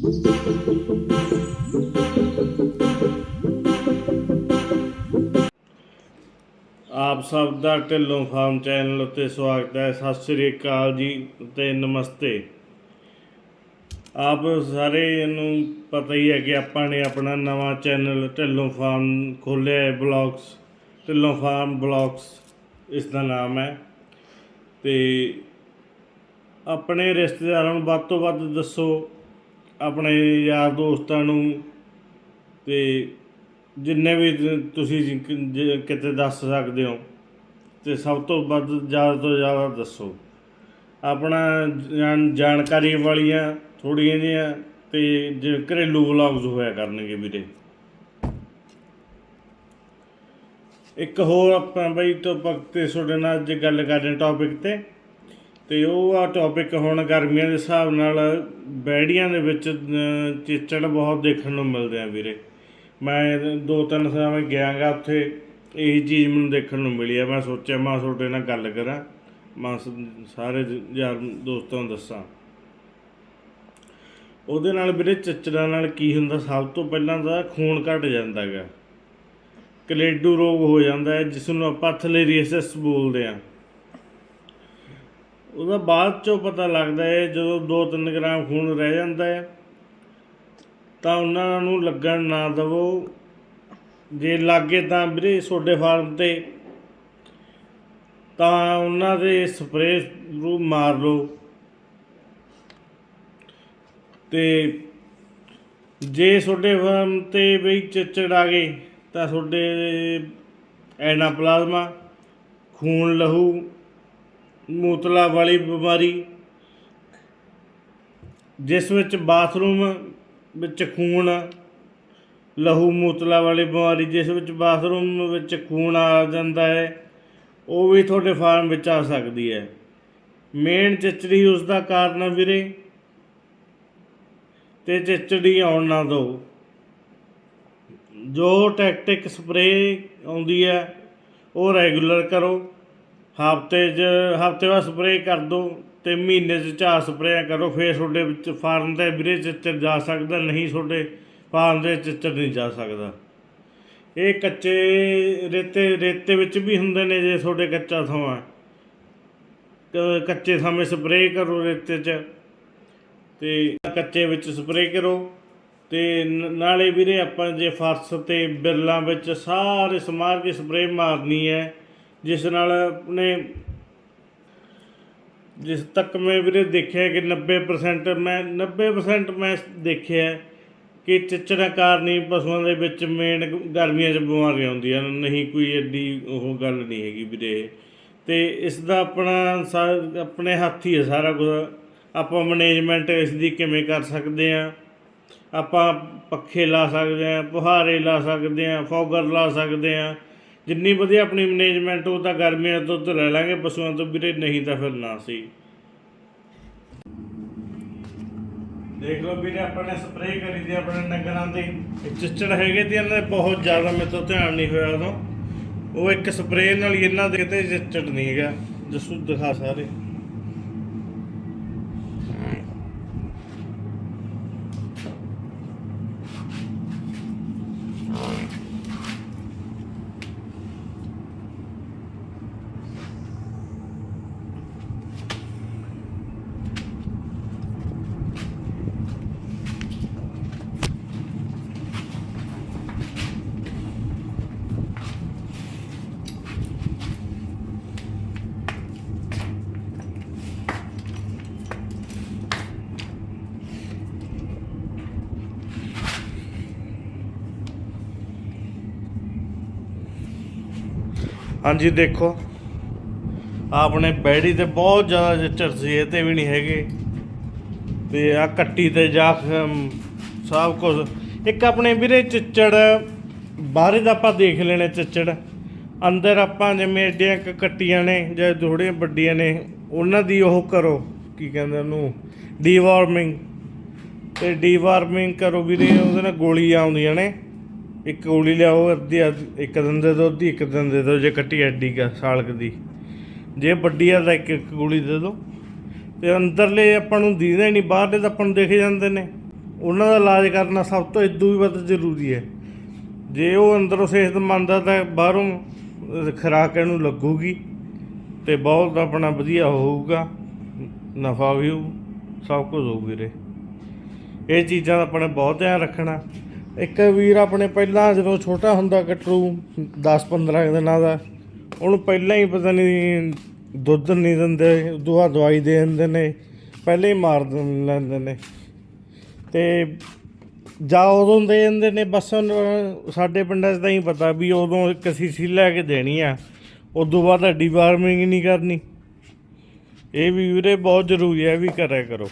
ਆਪ ਸਭ ਦਾ Dhillon farm channel ਉੱਤੇ ਸਵਾਗਤ ਹੈ। ਸਤਿ ਸ੍ਰੀ ਅਕਾਲ ਜੀ ਤੇ ਨਮਸਤੇ। ਆਪ ਸਾਰੇ ਨੂੰ ਪਤਾ ਹੀ ਹੈ ਕਿ ਆਪਾਂ ਨੇ ਆਪਣਾ ਨਵਾਂ ਚੈਨਲ ਢਿੱਲੋਂ ਫਾਰਮ ਖੋਲ੍ਹਿਆ ਹੈ, ਬਲੌਗਸ, ਢਿੱਲੋਂ ਫਾਰਮ ਬਲੌਗਸ, ਇਸ ਦਾ ਨਾਮ ਹੈ। ਤੇ ਆਪਣੇ ਰਿਸ਼ਤੇਦਾਰਾਂ ਨੂੰ ਵੱਧ ਤੋਂ ਵੱਧ ਦੱਸੋ ਆਪਣੇ ਯਾਰ ਦੋਸਤਾਂ ਨੂੰ ਅਤੇ ਜਿੰਨੇ ਵੀ ਤੁਸੀਂ ਕਿਤੇ ਦੱਸ ਸਕਦੇ ਹੋ ਅਤੇ ਸਭ ਤੋਂ ਵੱਧ ਜ਼ਿਆਦਾ ਤੋਂ ਜ਼ਿਆਦਾ ਦੱਸੋ। ਆਪਣਾ ਜਾਣ- ਜਾਣਕਾਰੀ ਵਾਲੀਆਂ ਥੋੜ੍ਹੀਆਂ ਜਿਹੀਆਂ ਅਤੇ ਜੇ ਘਰੇਲੂ ਵਲੌਗਸ ਹੋਇਆ ਕਰਨਗੇ ਵੀਰੇ। ਇੱਕ ਹੋਰ ਆਪਾਂ ਬਈ ਟੋਪਿਕ ਤੇ ਤੁਹਾਡੇ ਨਾਲ ਅੱਜ ਗੱਲ ਕਰਦੇ ਟੌਪਿਕ ਤੇ। ਅਤੇ ਉਹ ਆ ਟੋਪਿਕ ਹੁਣ ਗਰਮੀਆਂ ਦੇ ਹਿਸਾਬ ਨਾਲ ਬੈੜੀਆਂ ਦੇ ਵਿੱਚ ਅਹ, ਚਿੱਚੜ ਬਹੁਤ ਦੇਖਣ ਨੂੰ ਮਿਲਦੇ ਆ ਵੀਰੇ। ਮੈਂ ਦੋ ਤਿੰਨ ਸਾਲ ਮੈਂ ਗਿਆਗਾ ਉੱਥੇ ਇਹੀ ਚੀਜ਼ ਮੈਨੂੰ ਦੇਖਣ ਨੂੰ ਮਿਲੀ ਆ। ਮੈਂ ਸੋਚਿਆ ਮੈਂ ਤੁਹਾਡੇ ਨਾਲ ਗੱਲ ਕਰਾਂ। ਮੈਂ ਸਾਰੇ ਯਾਰ ਦੋਸਤਾਂ ਨੂੰ ਦੱਸਾਂ। ਉਹਦੇ ਨਾਲ ਵੀਰੇ ਚਿੱਚੜਾਂ ਨਾਲ ਕੀ ਹੁੰਦਾ ਸਭ ਤੋਂ ਪਹਿਲਾਂ ਤਾਂ ਖੂਨ ਘਟ ਜਾਂਦਾ ਹੈਗਾ ਕਲੇਡੂ ਰੋਗ ਹੋ ਜਾਂਦਾ ਹੈ ਜਿਸ ਨੂੰ ਆਪਾਂ ਥਲੇਰੀਅਸਿਸ ਬੋਲਦੇ ਆ ਉਹਦਾ ਬਾਅਦ ਚੋਂ ਪਤਾ ਲੱਗਦਾ ਹੈ, ਜਦੋਂ 2-3 ਗ੍ਰਾਮ ਖੂਨ ਰਹਿ ਜਾਂਦਾ ਹੈ, ਤਾਂ ਉਹਨਾਂ ਨੂੰ ਲੱਗਣ ਨਾ ਦਵੋ। ਜੇ ਲੱਗੇ ਤਾਂ ਵੀਰੇ ਤੁਹਾਡੇ ਫਾਰਮ ਤੇ, ਤਾਂ ਉਹਨਾਂ ਦੇ ਸਪਰੇਅ ਰੂ ਮਾਰ ਲਓ। ਤੇ ਜੇ ਤੁਹਾਡੇ ਫਾਰਮ ਤੇ ਬਈ ਚਿੱਚੜ ਆ ਗਏ, ਤਾਂ ਤੁਹਾਡੇ ਐਨਾਪਲਾਜ਼ਮਾ ਖੂਨ ਲਹੂ ਮੂਤਲਾ ਵਾਲੀ ਬਿਮਾਰੀ, ਜਿਸ ਵਿੱਚ ਬਾਥਰੂਮ ਵਿੱਚ ਖੂਨ, ਲਹੂ ਮੂਤਲਾ ਵਾਲੀ ਬਿਮਾਰੀ, ਜਿਸ ਵਿੱਚ ਬਾਥਰੂਮ ਵਿੱਚ ਖੂਨ ਆ ਜਾਂਦਾ ਹੈ, ਉਹ ਵੀ ਤੁਹਾਡੇ ਫਾਰਮ ਵਿੱਚ ਆ ਸਕਦੀ ਹੈ। ਮੇਨ ਚਿਚੜੀ ਉਸ ਦਾ ਕਾਰਨ ਆ ਵੀਰੇ। ਤੇ ਚਿਚੜੀ ਆਉਣ ਨਾ ਦਿਓ। ਜੋ ਟੈਕਟਿਕ ਸਪਰੇਅ ਆਉਂਦੀ ਹੈ, ਉਹ ਰੈਗੂਲਰ ਕਰੋ। ਹਫ਼ਤੇ 'ਚ, ਹਫ਼ਤੇ ਬਾਅਦ ਸਪਰੇਅ ਕਰ ਦਿਓ ਤੇ ਮਹੀਨੇ 'ਚ ਚਾਰ ਸਪਰੇਆਂ ਕਰੋ। ਫਿਰ ਤੁਹਾਡੇ ਵਿੱਚ ਫਾਰਮ ਤੇ ਵੀਰੇ ਚਿੱਤਰ ਜਾ ਸਕਦਾ, ਨਹੀਂ ਤੁਹਾਡੇ ਫਾਰਮ ਦੇ ਚਿੱਤਰ ਨਹੀਂ ਜਾ ਸਕਦਾ। ਇਹ ਕੱਚੇ ਰੇਤੇ ਰੇਤੇ ਵਿੱਚ ਵੀ ਹੁੰਦੇ ਨੇ ਜੇ ਤੁਹਾਡੇ ਕੱਚਾ ਥਾਂ ਹੈ। ਕੱਚੇ ਥਾਂ ਸਪਰੇਅ ਕਰੋ ਰੇਤੇ 'ਚ ਤੇ ਕੱਚੇ ਵਿੱਚ ਸਪਰੇਅ ਕਰੋ ਤੇ ਨਾਲੇ ਵੀਰੇ ਆਪਾਂ ਜੇ ਫਰਸ਼ ਤੇ ਬਿਰਲਾਂ ਵਿੱਚ ਸਾਰੇ ਸਮਾਰ ਕੇ ਸਪਰੇਅ ਮਾਰਨੀ ਹੈ। ਜਿਸ ਨਾਲ ਆਪਣੇ ਜਿਸ ਤੱਕ ਮੈਂ ਵੀਰੇ ਦੇਖਿਆ ਕਿ 90% ਮੈਂ 90% ਮੈਂ ਦੇਖਿਆ ਕਿ ਚਿੱਚੜਾ ਕਾਰਨ ਹੀ ਪਸ਼ੂਆਂ ਦੇ ਵਿੱਚ ਮੇਨ ਗਰਮੀਆਂ 'ਚ ਬਿਮਾਰੀਆਂ ਆਉਂਦੀਆਂ ਨੇ ਨਹੀਂ, ਕੋਈ ਐਡੀ ਉਹ ਗੱਲ ਨਹੀਂ ਹੈਗੀ ਵੀਰੇ। ਤੇ ਇਸ ਦਾ ਆਪਣਾ ਸਾ- ਆਪਣੇ ਹੱਥ ਹੀ ਹੈ ਸਾਰਾ ਕੁਝ। ਆਪਾਂ ਮੈਨੇਜਮੈਂਟ ਇਸ ਦੀ ਕਿਵੇਂ ਕਰ ਸਕਦੇ ਆ ਆਪਾਂ ਪੱਖੇ ਲਾ ਸਕਦੇ ਆ ਪੁਹਾਰੇ ਲਾ ਸਕਦੇ ਆ ਫੌਗਰ ਲਾ ਸਕਦੇ ਆ ਜਿੰਨੀ ਵਧੀਆ ਆਪਣੀ ਮੈਨੇਜਮੈਂਟ ਉਹ ਤਾਂ ਗਰਮੀਆਂ ਤੋਂ ਤਾਂ ਲੈ ਲਾਂਗੇ, ਪਸ਼ੂਆਂ ਤੋਂ ਵੀਰੇ, ਨਹੀਂ ਤਾਂ ਫਿਰ ਨਾ ਸੀ। ਦੇਖ ਲਓ ਵੀਰੇ, ਆਪਾਂ ਨੇ ਸਪਰੇਅ ਕਰੀ ਦੀ ਆਪਣੇ ਡੰਗਰਾਂ ਤੇ। ਇਹ ਚਿੱਚੜ ਹੈਗੇ ਤੇ ਇਹਨਾਂ ਦੇ ਬਹੁਤ ਜ਼ਿਆਦਾ ਮੇਰੇ ਤੋਂ ਧਿਆਨ ਨਹੀਂ ਹੋਇਆ ਉਦੋਂ। ਉਹ ਇੱਕ ਸਪਰੇਅ ਨਾਲ ਹੀ ਇਹਨਾਂ ਦੇ ਤੇ ਚਿੱਚੜ ਨਹੀਂ ਹੈਗਾ। ਜਸੂ ਦਿਖਾ ਸਾਰੇ। ਹਾਂਜੀ, ਦੇਖੋ। ਆਪਣੇ ਬੈੜੀ ਤੇ ਬਹੁਤ ਜ਼ਿਆਦਾ ਚਿੱਚੜ ਸੀ ਇਹ ਤੇ ਵੀ ਨਹੀਂ ਹੈਗੇ। ਤੇ ਆ ਕੱਟੀ ਤੇ ਜ਼ਖਮ, ਸਭ ਕੁਝ। ਇੱਕ ਆਪਣੇ ਵੀਰੇ ਚਿੱਚੜ, ਬਾਹਰੇ ਦਾ ਆਪਾਂ ਦੇਖ ਲੈਣੇ ਚਿੱਚੜ। ਅੰਦਰ ਆਪਾਂ ਜਿਵੇਂ ਏਡੀਆਂ ਕੱਟੀਆਂ ਨੇ, ਜਾਂ ਥੋੜੀਆਂ ਵੱਡੀਆਂ ਨੇ, ਉਹਨਾਂ ਦੀ ਉਹ ਕਰੋ। ਕੀ ਕਹਿੰਦੇ ਉਹਨੂੰ? ਡੀਵਾਰਮਿੰਗ ਤੇ ਡੀਵਾਰਮਿੰਗ ਕਰੋ ਵੀਰੇ, ਉਹਦੇ ਨਾਲ ਗੋਲੀਆਂ ਆਉਂਦੀਆਂ ਨੇ। ਇੱਕ ਗੋਲੀ ਲਿਆਓ ਅੱਧੀ ਅੱਧ- ਇੱਕ ਦਿਨ ਦੇ ਦੋ ਅੱਧੀ ਇੱਕ ਦਿਨ ਦੇ ਦੋ ਜੇ ਕੱਟੀ ਐਡੀ ਕਾ ਸਾਲਕ ਦੀ। ਜੇ ਵੱਡੀ ਆ ਤਾਂ ਇੱਕ ਇੱਕ ਗੋਲੀ ਦੇ ਦਿਓ ਤੇ ਅੰਦਰਲੇ ਆਪਾਂ ਨੂੰ ਦੀਦੇ ਨਹੀਂ ਬਾਹਰਲੇ ਤਾਂ ਆਪਾਂ ਨੂੰ ਦਿਖ ਜਾਂਦੇ ਨੇ। ਉਹਨਾਂ ਦਾ ਇਲਾਜ ਕਰਨਾ ਸਭ ਤੋਂ ਇਦੋਂ ਵੀ ਵੱਧ ਜ਼ਰੂਰੀ ਹੈ। ਜੇ ਉਹ ਅੰਦਰੋਂ ਸਿਹਤਮੰਦ ਆ ਤਾਂ ਬਾਹਰੋਂ ਅਹ, ਖੁਰਾਕ ਇਹਨੂੰ ਲੱਗੂਗੀ ਤੇ ਬਹੁਤ ਆਪਣਾ ਵਧੀਆ ਹੋਊਗਾ ਨਫਾ ਵੀ ਹੋਊ ਸਭ ਕੁਝ ਹੋਊ ਵੀਰੇ। ਇਹ ਚੀਜ਼ਾਂ ਦਾ ਆਪਣੇ ਬਹੁਤ ਧਿਆਨ ਰੱਖਣਾ। ਇੱਕ ਵੀਰ ਆਪਣੇ ਪਹਿਲਾਂ ਜਦੋਂ ਛੋਟਾ ਹੁੰਦਾ ਕਟਰੂ 10-15 ਦਿਨਾਂ ਦਾ, ਉਹਨੂੰ ਪਹਿਲਾਂ ਹੀ ਪਤਾ ਨਹੀਂ ਦੁੱਧ ਨਹੀਂ ਦਿੰਦੇ ਉਦੋਂ ਬਾਅਦ ਦਵਾਈ ਦੇ ਦਿੰਦੇ ਨੇ, ਪਹਿਲਾਂ ਹੀ ਮਾਰ ਦਿੰ- ਲੈਂਦੇ ਨੇ। ਤੇ ਜਾਂ ਉਦੋਂ ਦੇ ਦਿੰਦੇ ਨੇ, ਬਸ ਸਾਡੇ ਪਿੰਡਾਂ 'ਚ ਤਾਂ ਹੀ ਪਤਾ ਵੀ ਉਦੋਂ ਇੱਕ ਸੀਸੀ ਲੈ ਕੇ ਦੇਣੀ ਆ, ਉਦੋਂ ਬਾਅਦ ਹੱਡੀ ਵਾਰਮਿੰਗ ਨਹੀਂ ਕਰਨੀ। ਇਹ ਵੀ ਵੀਰੇ ਬਹੁਤ ਜ਼ਰੂਰੀ ਹੈ, ਇਹ ਵੀ ਕਰਿਆ ਕਰੋ।